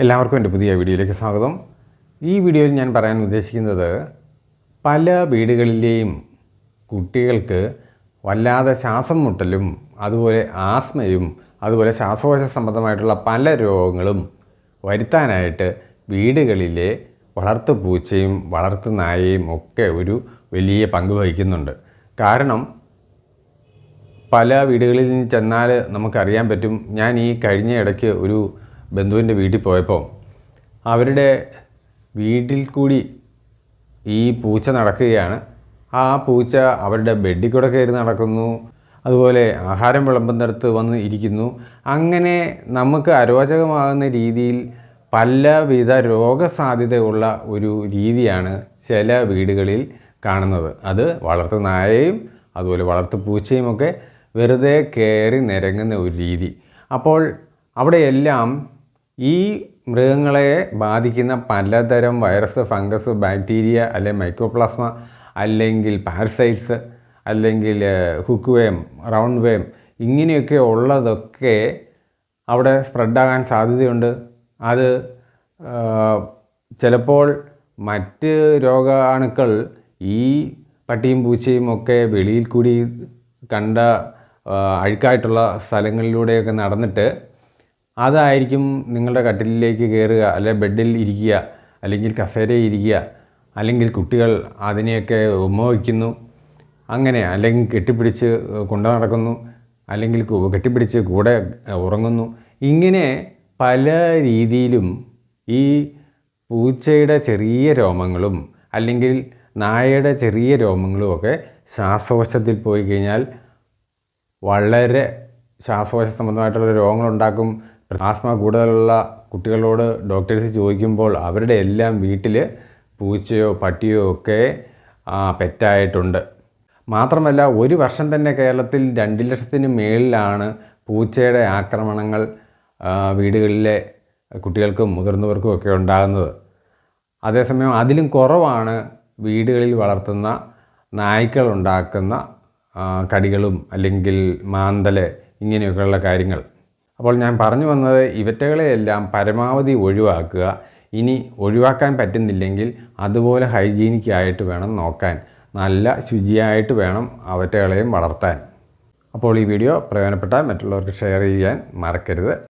എല്ലാവർക്കും എന്റെ പുതിയ വീഡിയോയിലേക്ക് സ്വാഗതം. ഈ വീഡിയോയിൽ ഞാൻ പറയാൻ ഉദ്ദേശിക്കുന്നത് പല വീടുകളിലെയും കുട്ടികൾക്ക് വല്ലാതെ ശ്വാസം മുട്ടലും അതുപോലെ ആസ്മയും അതുപോലെ ശ്വാസകോശ സംബന്ധമായിട്ടുള്ള പല രോഗങ്ങളും വരുത്താനായിട്ട് വീടുകളിലെ വളർത്തു പൂച്ചയും വളർത്തു നായയും ഒക്കെ ഒരു വലിയ പങ്ക് വഹിക്കുന്നുണ്ട്. കാരണം പല വീടുകളിൽ ചെന്നാൽ നമുക്കറിയാൻ പറ്റും ഞാൻ ഈ കഴിഞ്ഞ ഇടയ്ക്ക് ഒരു ബന്ധുവിന്റെ വീട്ടിൽ പോയപ്പോൾ അവരുടെ വീട്ടിൽ കൂടി ഈ പൂച്ച നടക്കുകയാണ്. ആ പൂച്ച അവരുടെ ബെഡിൽ കൂടെ കയറി നടക്കുന്നു. അതുപോലെ ആഹാരം വിളമ്പുന്നിടത്ത് വന്ന് ഇരിക്കുന്നു. അങ്ങനെ നമുക്ക് അരോചകമാകുന്ന രീതിയിൽ പലവിധ രോഗസാധ്യതയുള്ള ഒരു രീതിയാണ് ചില വീടുകളിൽ കാണുന്നത്. അത് വളർത്തു നായയും അതുപോലെ വളർത്തു പൂച്ചയും ഒക്കെ വെറുതെ കയറി നിരങ്ങുന്ന ഒരു രീതി. അപ്പോൾ അവിടെയെല്ലാം ഈ മൃഗങ്ങളെ ബാധിക്കുന്ന പലതരം വൈറസ് ഫംഗസ് ബാക്ടീരിയ അല്ലെങ്കിൽ മൈക്രോപ്ലാസ്മ അല്ലെങ്കിൽ പാരസൈറ്റ്സ് അല്ലെങ്കിൽ ഹുക്ക് വേം റൗണ്ട് വേം ഇങ്ങനെയൊക്കെ ഉള്ളതൊക്കെ അവിടെ സ്പ്രെഡാകാൻ സാധ്യതയുണ്ട്. അത് ചിലപ്പോൾ മറ്റ് രോഗാണുക്കൾ ഈ പട്ടിയും പൂച്ചയും ഒക്കെ വെളിയിൽ കൂടി കണ്ട അഴുക്കായിട്ടുള്ള സ്ഥലങ്ങളിലൂടെയൊക്കെ നടന്നിട്ട് അതായിരിക്കും നിങ്ങളുടെ കട്ടിലിലേക്ക് കയറുക അല്ലെ ബെഡിൽ ഇരിക്കുക അല്ലെങ്കിൽ കസേരയിൽ ഇരിക്കുക അല്ലെങ്കിൽ കുട്ടികൾ അതിനെയൊക്കെ ഉമ്മ അങ്ങനെ അല്ലെങ്കിൽ കെട്ടിപ്പിടിച്ച് കൊണ്ടു നടക്കുന്നു അല്ലെങ്കിൽ കെട്ടിപ്പിടിച്ച് കൂടെ ഉറങ്ങുന്നു. ഇങ്ങനെ പല രീതിയിലും ഈ പൂച്ചയുടെ ചെറിയ രോമങ്ങളും അല്ലെങ്കിൽ നായയുടെ ചെറിയ രോമങ്ങളും ഒക്കെ ശ്വാസകോശത്തിൽ പോയി കഴിഞ്ഞാൽ വളരെ ശ്വാസകോശ സംബന്ധമായിട്ടുള്ള രോഗങ്ങളുണ്ടാക്കും ആസ്മ കൂടുതലുള്ള കുട്ടികളോട് ഡോക്ടേഴ്സ് ചോദിക്കുമ്പോൾ അവരുടെ എല്ലാം വീട്ടിൽ പൂച്ചയോ പട്ടിയോ ഒക്കെ പെറ്റായിട്ടുണ്ട്. മാത്രമല്ല ഒരു വർഷം തന്നെ കേരളത്തിൽ രണ്ട് ലക്ഷത്തിന് മേളിലാണ് പൂച്ചയുടെ ആക്രമണങ്ങൾ വീടുകളിലെ കുട്ടികൾക്കും മുതിർന്നവർക്കും ഒക്കെ ഉണ്ടാകുന്നത്. അതേസമയം അതിലും കുറവാണ് വീടുകളിൽ വളർത്തുന്ന ആ, കടികളും അല്ലെങ്കിൽ മാന്തൽ ഇങ്ങനെയൊക്കെയുള്ള കാര്യങ്ങൾ. അപ്പോൾ ഞാൻ പറഞ്ഞു വന്നത് ഇവറ്റകളെയെല്ലാം പരമാവധി ഒഴിവാക്കുക. ഇനി ഒഴിവാക്കാൻ പറ്റുന്നില്ലെങ്കിൽ അതുപോലെ ഹൈജീനിക് ആയിട്ട് വേണം നോക്കാൻ. നല്ല ശുചിയായിട്ട് വേണം അവറ്റകളെയും വളർത്താൻ. അപ്പോൾ ഈ വീഡിയോ പ്രയോജനപ്പെട്ടാൽ മറ്റുള്ളവർക്ക് ഷെയർ ചെയ്യാൻ മറക്കരുത്.